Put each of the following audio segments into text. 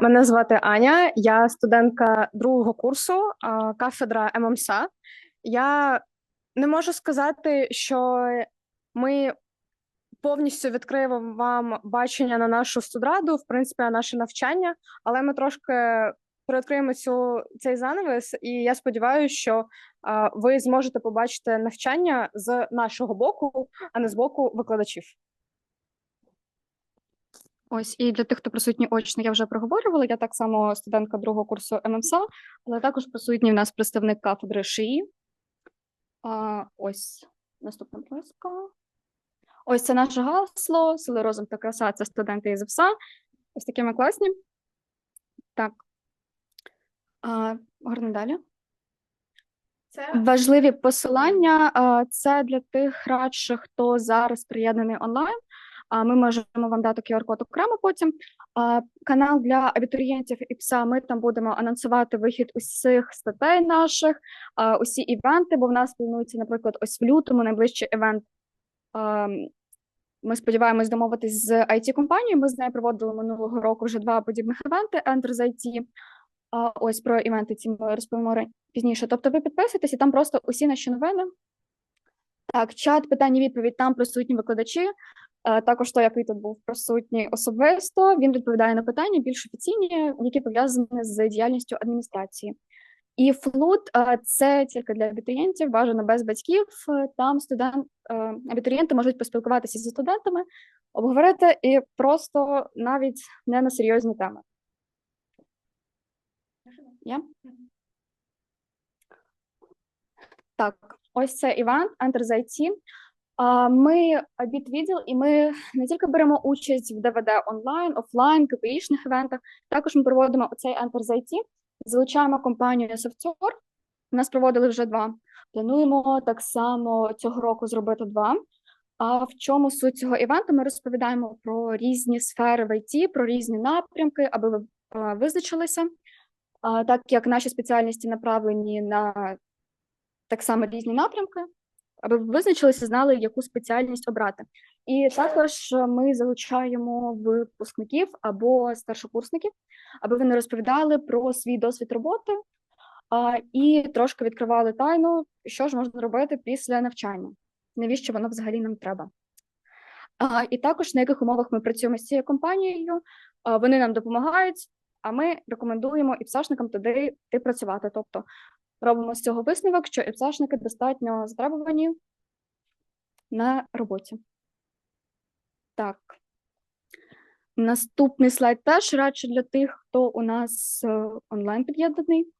Мене звати Аня, я студентка другого курсу, кафедра ММСА. Я не можу сказати, що ми повністю відкриємо вам бачення на нашу студраду, в принципі, на наше навчання, але ми трошки приоткриємо цю цей занавес, і я сподіваюся, що ви зможете побачити навчання з нашого боку, а не з боку викладачів. Ось і для тих, хто присутній очно, я вже проговорювала. Я так само студентка другого курсу ММСА, але також присутній в нас представник кафедри ШИІ. А, ось наступна ласка. Ось це наше гасло. Сили розум та краса це студенти із ВСА. Ось такі ми класні. Так. А, гарно далі. Це Важливі посилання це для тих радше, хто зараз приєднаний онлайн. Ми можемо вам дати QR-код окремо потім. Канал для абітурієнтів і ПСА. Ми там будемо анонсувати вихід усіх статей наших, усі івенти, бо в нас планується, наприклад, ось в лютому найближчий івент. Ми сподіваємось домовитись з it компанією Ми з нею проводили минулого року вже два подібних івенти Enter з IT. Ось про івенти ці ми розповімо пізніше. Тобто ви підписуєтесь і там просто усі наші новини. Так, чат, питання, відповідь, там присутні викладачі. Е, Також той, який тут був присутній особисто, він відповідає на питання більш офіційні, які пов'язані з діяльністю адміністрації. І флут е, це тільки для абітурієнтів, бажано без батьків. Е, Там студент, абітурієнти можуть поспілкуватися зі студентами, обговорити і просто навіть не на серйозні теми. Я? Так, ось це івент Enter IT. Ми відділ, і ми не тільки беремо участь в ДВД онлайн, офлайн, КПІшних івентах. Також ми проводимо оцей Enter the IT, залучаємо компанію Software. Нас проводили вже два. Плануємо так само цього року зробити два. А в чому суть цього івенту? Ми розповідаємо про різні сфери в ІТ, про різні напрямки, аби ви визначилися. Так як наші спеціальності направлені на так само різні напрямки, визначилися, знали, яку спеціальність обрати. І також ми залучаємо випускників або старшокурсників, аби вони розповідали про свій досвід роботи а, і трошки відкривали тайну, що ж можна робити після навчання, навіщо воно взагалі нам треба. А, і також на яких умовах ми працюємо з цією компанією, а, вони нам допомагають, а ми рекомендуємо іпсашникам туди йти працювати. Тобто робимо з цього висновок, що іпсашники достатньо затребувані на роботі. Так. Наступний слайд теж радше для тих, хто у нас е, онлайн під'єднаний.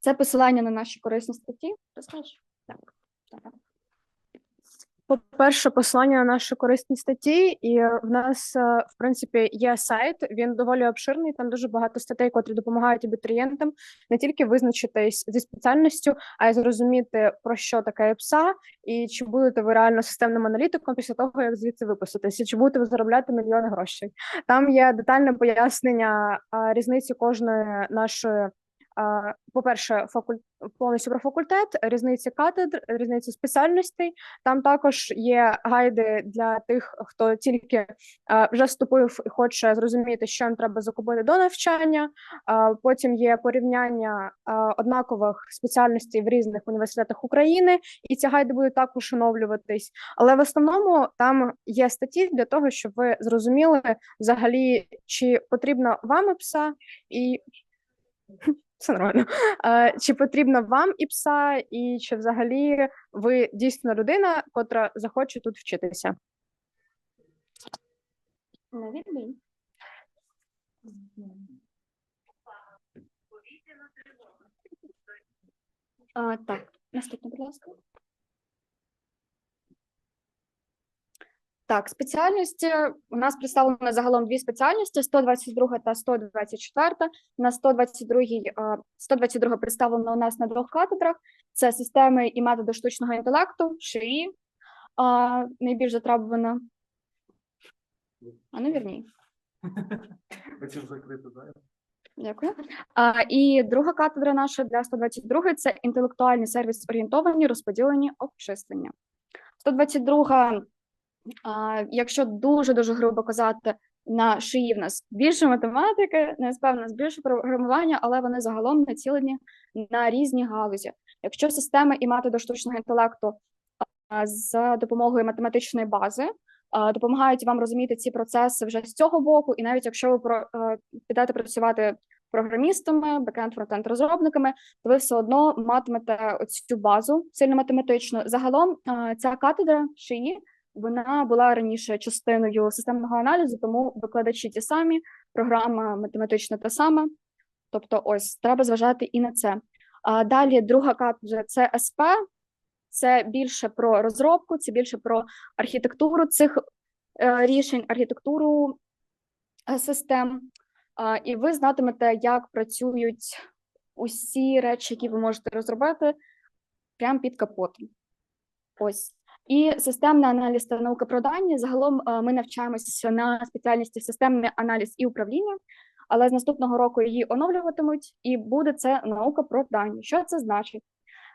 Це посилання на наші корисні статті. Розкажеш? Так. так. По-перше, послання на наші корисні статті, і в нас, е, в принципі, є сайт. Він доволі обширний. Там дуже багато статей, котрі допомагають абітурієнтам не тільки визначитись зі спеціальністю, а й зрозуміти про що таке ПСА, і чи будете ви реально системним аналітиком після того, як звідси виписатися, чи будете ви заробляти мільйони грошей. Там є детальне пояснення різниці кожної нашої. По-перше, факуль... повністю про факультет, різниці катедр, різниці спеціальностей. Там також є гайди для тих, хто тільки вже вступив і хоче зрозуміти, що їм треба закупити до навчання. Потім є порівняння однакових спеціальностей в різних університетах України, і ці гайди будуть також оновлюватись. Але в основному там є статті для того, щоб ви зрозуміли взагалі, чи потрібно вам ІПСА і. Все нормально. Е, Чи потрібно вам і пса, і чи взагалі ви дійсно людина, котра захоче тут вчитися? На відмінь. А, так, наступне, будь ласка. Так, спеціальності у нас представлено загалом дві спеціальності: 122 та 124. На 122 а, 122 представлено у нас на двох катедрах: це системи і методи штучного інтелекту, ШИІ, найбільш затребувана. А ну вірні. Хотів закрити, да? Дякую. А, і друга катедра наша для 122 це інтелектуальний сервіс орієнтовані розподілені обчислення. 122, а, якщо дуже дуже грубо казати, На ШИї в нас більше математики, СП в нас більше програмування, але вони загалом націлені на різні галузі. Якщо системи і методи штучного інтелекту за допомогою математичної бази допомагають вам розуміти ці процеси вже з цього боку, і навіть якщо ви про е, підете працювати програмістами, бекенд фронтенд розробниками, то ви все одно матимете цю базу сильно математичну. Загалом ця катедра ШИї вона була раніше частиною системного аналізу, тому викладачі ті самі, програма математична та сама. Тобто, ось треба зважати і на це. А далі друга катедра це СП, це більше про розробку, це більше про архітектуру цих е, рішень, архітектуру е, систем. А, і ви знатимете, як працюють усі речі, які ви можете розробити прямо під капотом. Ось. І системний аналіз та наука про дані. Загалом е, ми навчаємося на спеціальності системний аналіз і управління, але з наступного року її оновлюватимуть, і буде це наука про дані. Що це значить?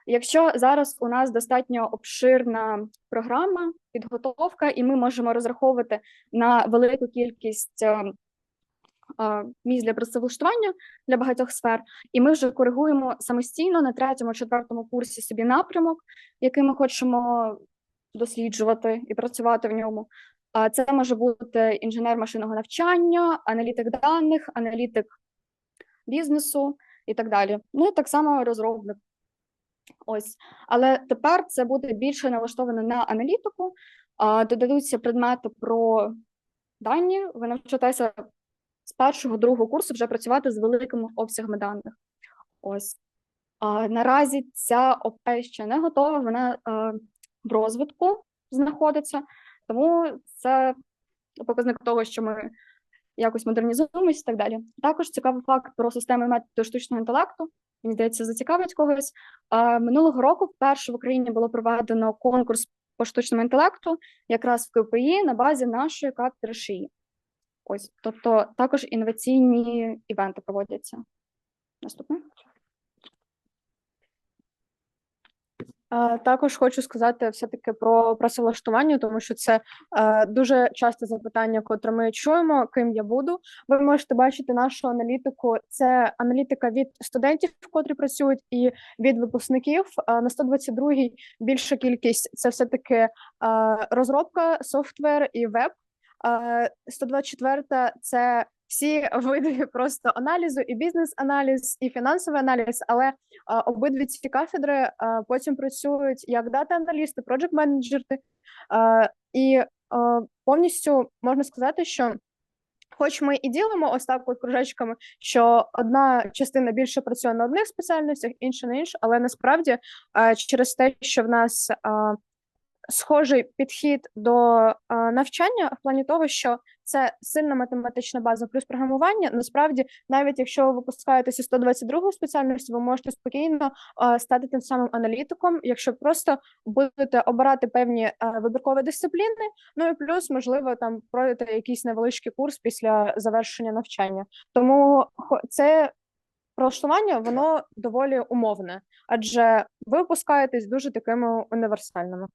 Якщо зараз у нас достатньо обширна програма, підготовка, і ми можемо розраховувати на велику кількість е, е, місць для працевлаштування для багатьох сфер, і ми вже коригуємо самостійно на третьому, четвертому курсі собі напрямок, який ми хочемо досліджувати і працювати в ньому. А це може бути інженер машинного навчання, аналітик даних, аналітик бізнесу і так далі. Ну так само розробник. Ось, але тепер це буде більше налаштовано на аналітику, додадуться предмети про дані. Ви навчитеся з першого другого курсу вже працювати з великими обсягами даних. Ось наразі ця ОП ще не готова. Вона а, в розвитку знаходиться, тому це показник того, що ми якось модернізуємося і так далі. Також цікавий факт про системи методу штучного інтелекту. Мені здається, зацікавить когось. Минулого року вперше в Україні було проведено конкурс по штучному інтелекту, якраз в КПІ на базі нашої катедри ШИї. Ось, тобто також інноваційні івенти проводяться. Наступне. Е, Також хочу сказати все-таки про працевлаштування, тому що це е, дуже часте запитання, котре ми чуємо, ким я буду. Ви можете бачити нашу аналітику. Це аналітика від студентів, котрі працюють, і від випускників. Е, на 122-й більша кількість це все-таки е, розробка, софтвер і веб. Е, 124 – це всі види просто аналізу, і бізнес-аналіз, і фінансовий аналіз, але обидві ці кафедри потім працюють як дата-аналісти, проджект-менеджери, і повністю можна сказати, що. Хоч ми і ділимо ось так от кружечками, що одна частина більше працює на одних спеціальностях, інша на інших, але насправді через те, що в нас схожий підхід до а, навчання в плані того, що це сильна математична база плюс програмування. Насправді, навіть якщо ви випускаєтеся 122 спеціальності, ви можете спокійно а, стати тим самим аналітиком, якщо просто будете обирати певні а, вибіркові дисципліни. Ну і плюс, можливо, там пройдете якийсь невеличкий курс після завершення навчання. Тому це прилаштування воно доволі умовне, адже ви випускаєтесь дуже такими універсальними.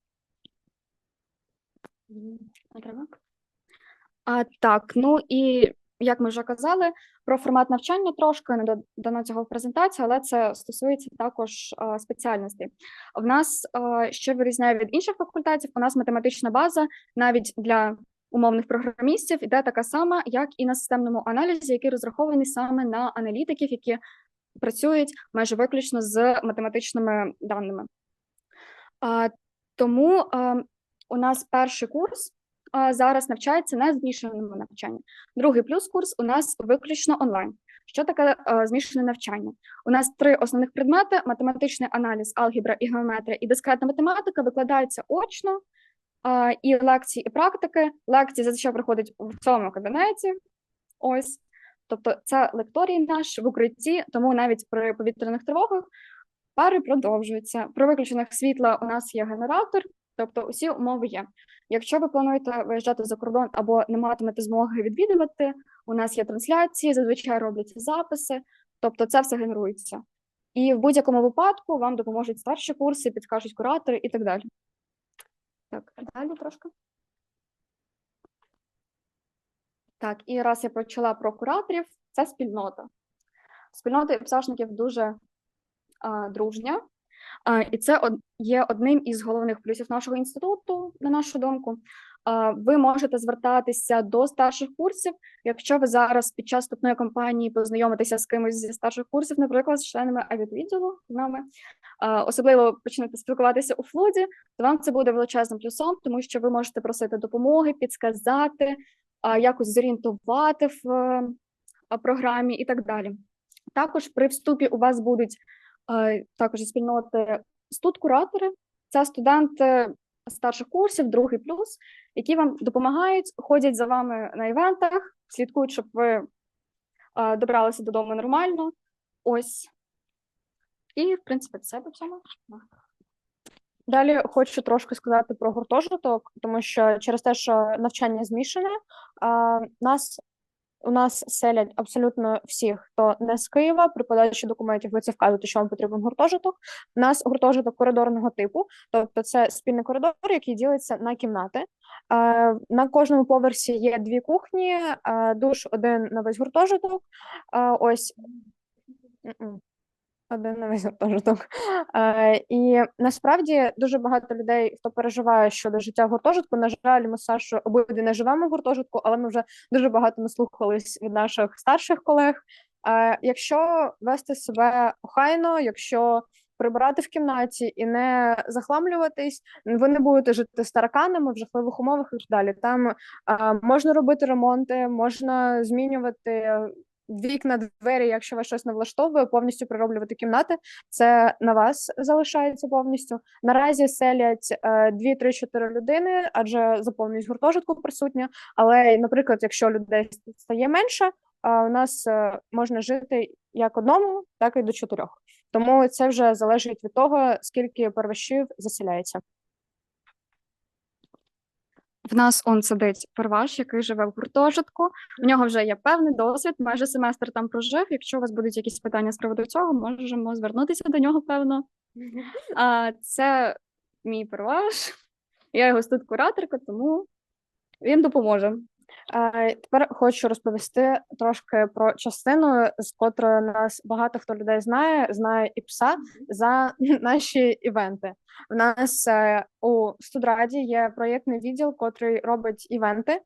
А, так, ну і як ми вже казали, про формат навчання трошки не додано цього в презентації, але це стосується також а, спеціальностей. В нас, а, що вирізняє від інших факультетів, у нас математична база навіть для умовних програмістів іде така сама, як і на системному аналізі, який розрахований саме на аналітиків, які працюють майже виключно з математичними даними. А, тому а, у нас перший курс зараз навчається на змішаному навчанні. Другий плюс курс у нас виключно онлайн. Що таке а, змішане навчання? У нас три основних предмети: математичний аналіз, алгебра і геометрія, і дискретна математика викладаються очно, і лекції, і практики. Лекції зазвичай проходять в цьому кабінеті. Ось. Тобто це лекторій наш в укритті, тому навіть при повітряних тривогах пари продовжуються. При виключеннях світла у нас є генератор, тобто усі умови є. Якщо ви плануєте виїжджати за кордон або не матимете змоги відвідувати, у нас є трансляції, зазвичай робляться записи, тобто це все генерується. І в будь-якому випадку вам допоможуть старші курси, підкажуть куратори і так далі. Так, далі трошки. Так, і раз я почала про кураторів, це спільнота. Спільнота іпсашників дуже а, дружня, і це є одним із головних плюсів нашого інституту, на нашу думку. Ви можете звертатися до старших курсів, якщо ви зараз під час вступної кампанії познайомитеся з кимось зі старших курсів, наприклад, з членами авіатвідділу з нами, особливо почнете спілкуватися у флуді, то вам це буде величезним плюсом, тому що ви можете просити допомоги, підсказати, якось зорієнтувати в програмі і так далі. Також при вступі у вас будуть також спільноти студ-куратори, це студенти старших курсів, другий плюс, які вам допомагають, ходять за вами на івентах, слідкують, щоб ви е, добралися додому нормально. Ось. І, в принципі, це по всьому. Далі хочу трошки сказати про гуртожиток, тому що через те, що навчання змішане, нас у нас селять абсолютно всіх, хто не з Києва. При подачі документів ви це вказуєте, що вам потрібен гуртожиток. У нас гуртожиток коридорного типу, тобто це спільний коридор, який ділиться на кімнати. А, на кожному поверсі є дві кухні, а, душ один на весь гуртожиток. А, ось. Один на весь гуртожиток. Е, і насправді дуже багато людей, хто переживає щодо життя в гуртожитку. На жаль, ми з обидві не живемо в гуртожитку, але ми вже дуже багато наслухались від наших старших колег. Е, якщо вести себе охайно, якщо прибирати в кімнаті і не захламлюватись, ви не будете жити з тараканами в жахливих умовах і так далі. Там е, можна робити ремонти, можна змінювати вікна, двері, якщо вас щось не влаштовує, повністю прироблювати кімнати. Це на вас залишається повністю. Наразі селять е, 2-3-4 людини, адже заповнюють гуртожитку присутня. Але, наприклад, якщо людей стає менше, у нас е, можна жити як одному, так і до чотирьох. Тому це вже залежить від того, скільки первашів заселяється. В нас он сидить перваш, який живе в гуртожитку. У нього вже є певний досвід, майже семестр там прожив. Якщо у вас будуть якісь питання з приводу цього, можемо звернутися до нього, певно. А це мій перваш. Я його тут кураторка, тому він допоможе. Е, Тепер хочу розповісти трошки про частину, з котрої нас багато хто людей знає, знає і пса за наші івенти. У нас е, у студраді є проєктний відділ, котрий робить івенти. Е,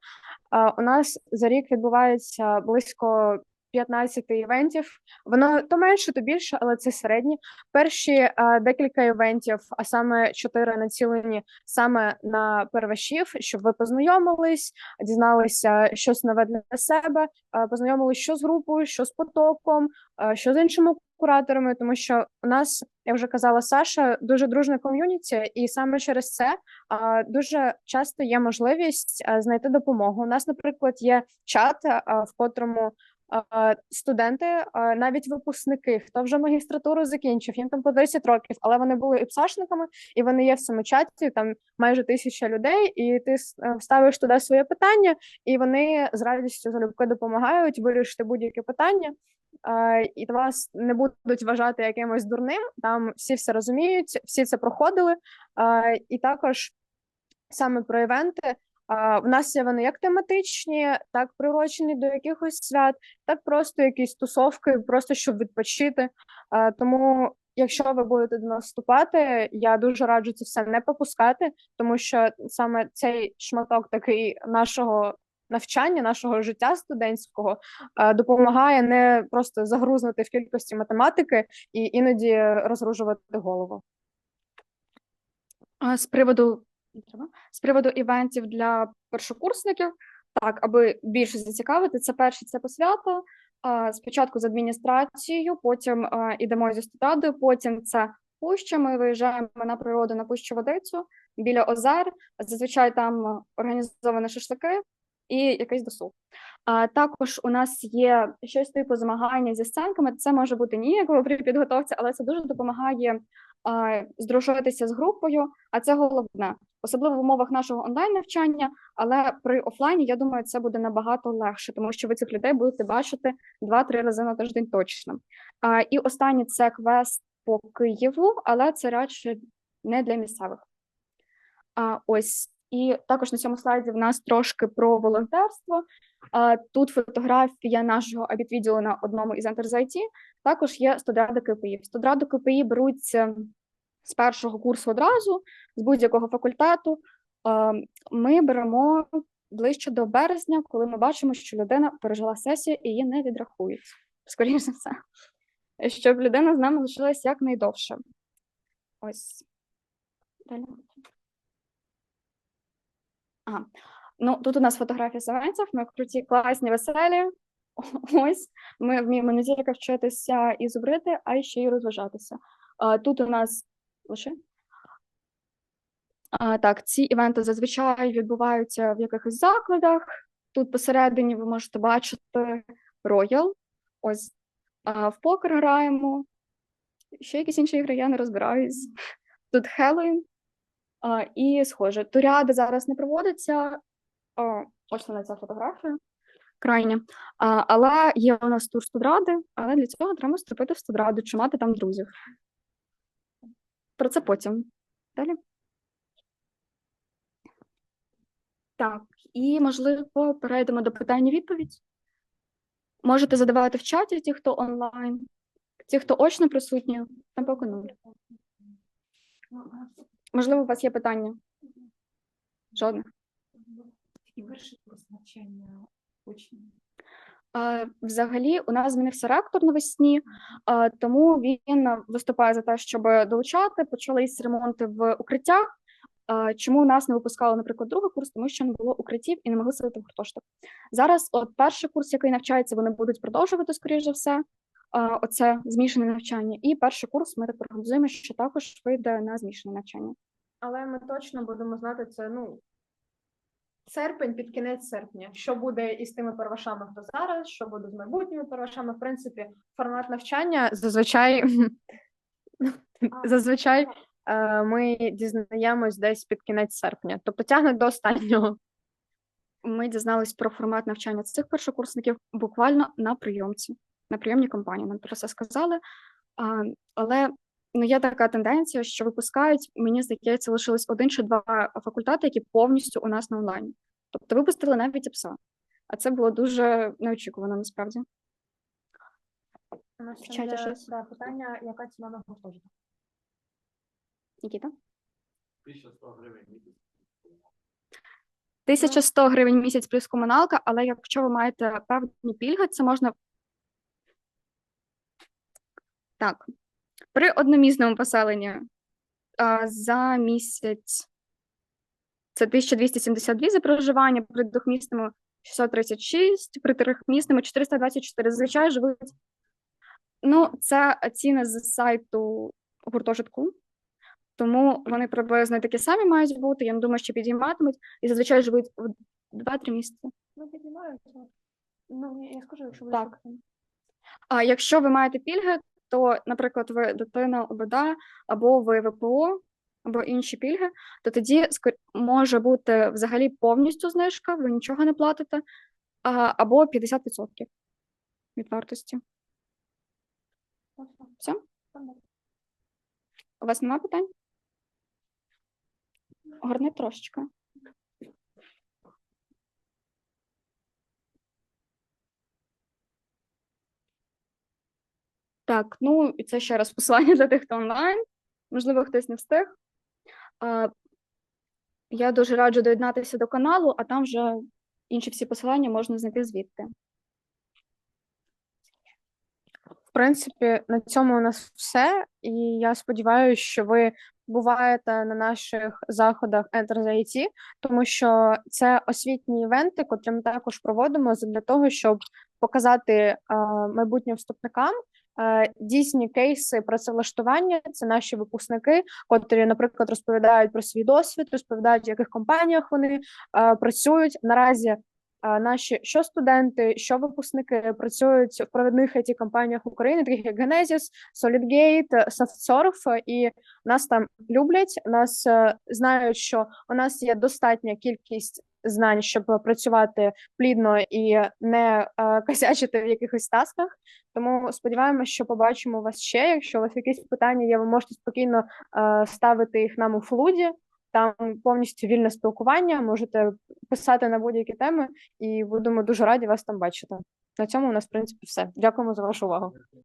У нас за рік відбувається близько 15 івентів. Воно то менше, то більше, але це середні. Перші е, декілька івентів, а саме чотири націлені саме на первашів, щоб ви познайомились, дізналися щось нове для себе, е, познайомились що з групою, що з потоком, е, що з іншими кураторами, тому що у нас, як вже казала Саша, дуже дружне ком'юніті, і саме через це е, дуже часто є можливість е, знайти допомогу. У нас, наприклад, є чат, е, в котрому студенти, навіть випускники, хто вже магістратуру закінчив, їм там по 10 років, але вони були іпсашниками, і вони є в цьому там майже тисяча людей, і ти е, ставиш туди своє питання, і вони з радістю залюбки допомагають вирішити будь-яке питання. І вас не будуть вважати якимось дурним. Там всі все розуміють, всі це проходили. І також саме про івенти. В нас є вони як тематичні, так приурочені до якихось свят, так просто якісь тусовки, просто щоб відпочити. Тому, якщо ви будете до нас вступати, я дуже раджу це все не пропускати, тому що саме цей шматок такий нашого навчання, нашого життя студентського допомагає не просто загрузнути в кількості математики і іноді розгружувати голову. З приводу? З приводу івентів для першокурсників, так, аби більше зацікавити, це перший це посвята. Спочатку з адміністрацією, потім ідемо зі студрадою, потім це пуща. Ми виїжджаємо на природу на пущу водицю біля озер. Зазвичай там організовані шашлики і якийсь досуг. А також у нас є щось типу змагання зі сценками. Це може бути ніяково при підготовці, але це дуже допомагає а, здружитися з групою, а це головне, особливо в умовах нашого онлайн навчання. Але при офлайні, я думаю, це буде набагато легше, тому що ви цих людей будете бачити 2-3 рази на тиждень точно. А, і останнє це квест по Києву, але це радше не для місцевих. А, ось і також на цьому слайді в нас трошки про волонтерство. Тут фотографія нашого абітвідділу на одному із Enter IT. Також є студради КПІ. В студраду КПІ беруться з першого курсу одразу, з будь-якого факультету. Ми беремо ближче до березня, коли ми бачимо, що людина пережила сесію і її не відрахують. Скоріше за все, щоб людина з нами лишилась якнайдовше. Ось. Далі. Ага. Ну, тут у нас фотографія савенців, ми круті, класні, веселі. Ось ми вміємо не тільки вчитися і зубрити, а ще й розважатися. Тут у нас лише. А, так, ці івенти зазвичай відбуваються в якихось закладах. Тут посередині ви можете бачити Royal. Ось а, в покер граємо. Ще якісь інші ігри, я не розбираюсь. Тут Хеллоуін і схоже. Туряди зараз не проводиться. А, ось вона ця фотографія. Крайня. А, але є у нас тур студради, але для цього треба вступити в студраду чи мати там друзів. Про це потім. Далі. Так, і можливо перейдемо до питань і відповідь. Можете задавати в чаті ті, хто онлайн, ті, хто очно присутні, там поки нуль. Можливо, у вас є питання? Жодних. І курс навчання учнів. Взагалі, у нас змінився ректор навесні, тому він виступає за те, щоб долучати. Почались ремонти в укриттях. Чому нас не випускали, наприклад, другий курс, тому що не було укриттів і не могли сидіти в гуртожиток. Зараз, от перший курс, який навчається, вони будуть продовжувати, скоріш за все. Оце змішане навчання. І перший курс ми так прогнозуємо, що також вийде на змішане навчання. Але ми точно будемо знати це, ну, серпень під кінець серпня. Що буде із тими первашами, хто зараз, що буде з майбутніми первашами. В принципі, формат навчання зазвичай зазвичай е, ми дізнаємось десь під кінець серпня, тобто тягне до останнього. Ми дізнались про формат навчання цих першокурсників буквально на прийомці, на прийомній компанії. Нам про це сказали. Але ну, є така тенденція, що випускають, мені здається, лишилось один чи два факультети, які повністю у нас на онлайні. Тобто випустили навіть ІПСА. А це було дуже неочікувано насправді. У нас ще є, щось? да, питання, яка ціна на гуртожиток? Нікіта? 1100 гривень місяць. 1100 гривень місяць плюс комуналка, але якщо ви маєте певні пільги, це можна. Так. При одномісному поселенні а, за місяць це 1272 за проживання, при двохмісному 636, при трьохмісному 424. Зазвичай живуть. Ну, це ціни з сайту гуртожитку. Тому вони приблизно такі самі мають бути. Я не думаю, що підійматимуть і зазвичай живуть в 2-3 місяці. Ну, піднімаються. Ну, я скажу, якщо ви Так. А якщо ви маєте пільги, то, наприклад, ви дитина ОБД або ви ВПО, або інші пільги, то тоді може бути взагалі повністю знижка, ви нічого не платите, або 50% від вартості. Все? У вас немає питань? Горни трошечки. Так, ну і це ще раз посилання для тих, хто онлайн. Можливо, хтось не встиг. А, я дуже раджу доєднатися до каналу, а там вже інші всі посилання можна знайти звідти. В принципі, на цьому у нас все. І я сподіваюся, що ви буваєте на наших заходах Enter the IT, тому що це освітні івенти, котрі ми також проводимо для того, щоб показати майбутнім вступникам дійсні кейси працевлаштування. Це наші випускники, котрі, наприклад, розповідають про свій досвід, розповідають, в яких компаніях вони е, працюють. Наразі наші що студенти, що випускники працюють в провідних it компаніях України, таких як Genesis, SolidGate, SoftSurf, і нас там люблять. Нас е, знають, що у нас є достатня кількість знань, щоб працювати плідно і не е, косячити в якихось тасках. Тому сподіваємося, що побачимо вас ще. Якщо у вас якісь питання є, ви можете спокійно е, ставити їх нам у флуді. Там повністю вільне спілкування. Можете писати на будь-які теми, і будемо дуже раді вас там бачити. На цьому у нас, в принципі, все. Дякуємо за вашу увагу.